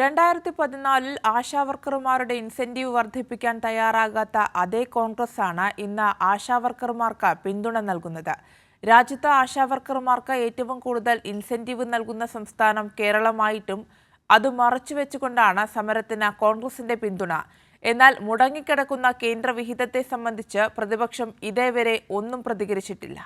രണ്ടായിരത്തി പതിനാലിൽ ആശാവർക്കർമാരുടെ ഇൻസെന്റീവ് വർദ്ധിപ്പിക്കാൻ തയ്യാറാകാത്ത അതേ കോൺഗ്രസാണ് ഇന്ന് ആശാവർക്കർമാർക്ക് പിന്തുണ നൽകുന്നത്. രാജ്യത്ത് ആശാവർക്കർമാർക്ക് ഏറ്റവും കൂടുതൽ ഇൻസെന്റീവ് നൽകുന്ന സംസ്ഥാനം കേരളമായിട്ടും അത് മറച്ചുവെച്ചുകൊണ്ടാണ് സമരത്തിന് കോൺഗ്രസിന്റെ പിന്തുണ. എന്നാൽ മുടങ്ങിക്കിടക്കുന്ന കേന്ദ്രവിഹിതത്തെ സംബന്ധിച്ച് പ്രതിപക്ഷം ഇതേവരെ ഒന്നും പ്രതികരിച്ചിട്ടില്ല.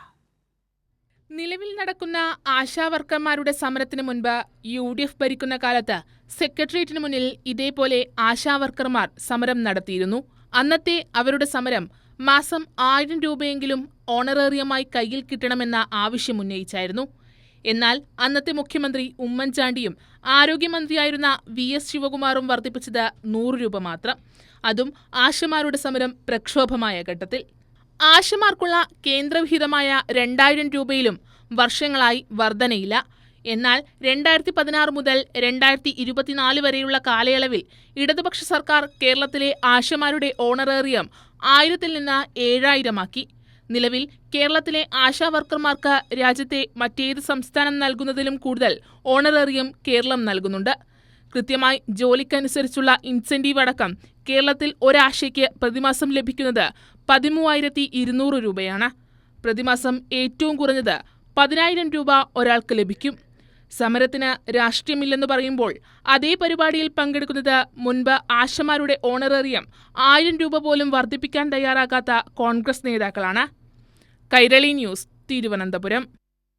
നിലവിൽ നടക്കുന്ന ആശാവർക്കർമാരുടെ സമരത്തിന് മുൻപ് യു ഡി എഫ് ഭരിക്കുന്ന കാലത്ത് സെക്രട്ടേറിയറ്റിന് മുന്നിൽ ഇതേപോലെ ആശാവർക്കർമാർ സമരം നടത്തിയിരുന്നു. അന്നത്തെ അവരുടെ സമരം മാസം ആയിരം രൂപയെങ്കിലും ഓണറേറിയമായി കയ്യിൽ കിട്ടണമെന്ന ആവശ്യം ഉന്നയിച്ചായിരുന്നു. എന്നാൽ അന്നത്തെ മുഖ്യമന്ത്രി ഉമ്മൻചാണ്ടിയും ആരോഗ്യമന്ത്രിയായിരുന്ന വി എസ് ശിവകുമാറും വർദ്ധിപ്പിച്ചത് നൂറ് രൂപ മാത്രം. അതും ആശമാരുടെ സമരം പ്രക്ഷോഭമായ ഘട്ടത്തിൽ. ആശമാർക്കുള്ള കേന്ദ്രവിഹിതമായ രണ്ടായിരം രൂപയിലും വർഷങ്ങളായി വർധനയില്ല. എന്നാൽ രണ്ടായിരത്തി പതിനാറ് മുതൽ രണ്ടായിരത്തി ഇരുപത്തിനാല് വരെയുള്ള കാലയളവിൽ ഇടതുപക്ഷ സർക്കാർ കേരളത്തിലെ ആശമാരുടെ ഓണറേറിയം ആയിരത്തിൽ നിന്ന് ഏഴായിരമാക്കി. നിലവിൽ കേരളത്തിലെ ആശാവർക്കർമാർക്ക് രാജ്യത്തെ മറ്റേത് സംസ്ഥാനം നൽകുന്നതിലും കൂടുതൽ ഓണറേറിയം കേരളം നൽകുന്നുണ്ട്. കൃത്യമായി ജോലിക്കനുസരിച്ചുള്ള ഇൻസെന്റീവ് അടക്കം കേരളത്തിൽ ഒരാശയ്ക്ക് പ്രതിമാസം ലഭിക്കുന്നത് പതിമൂവായിരത്തി ഇരുന്നൂറ് രൂപയാണ്. പ്രതിമാസം ഏറ്റവും കുറഞ്ഞത് പതിനായിരം രൂപ ഒരാൾക്ക് ലഭിക്കും. സമരത്തിന് രാഷ്ട്രീയമില്ലെന്ന് പറയുമ്പോൾ അതേ പരിപാടിയിൽ പങ്കെടുക്കുന്നത് മുൻപ് ആശമാരുടെ ഓണറേറിയം ആയിരം രൂപ പോലും വർദ്ധിപ്പിക്കാൻ തയ്യാറാകാത്ത കോൺഗ്രസ് നേതാക്കളാണ്. കൈരളി ന്യൂസ് തിരുവനന്തപുരം.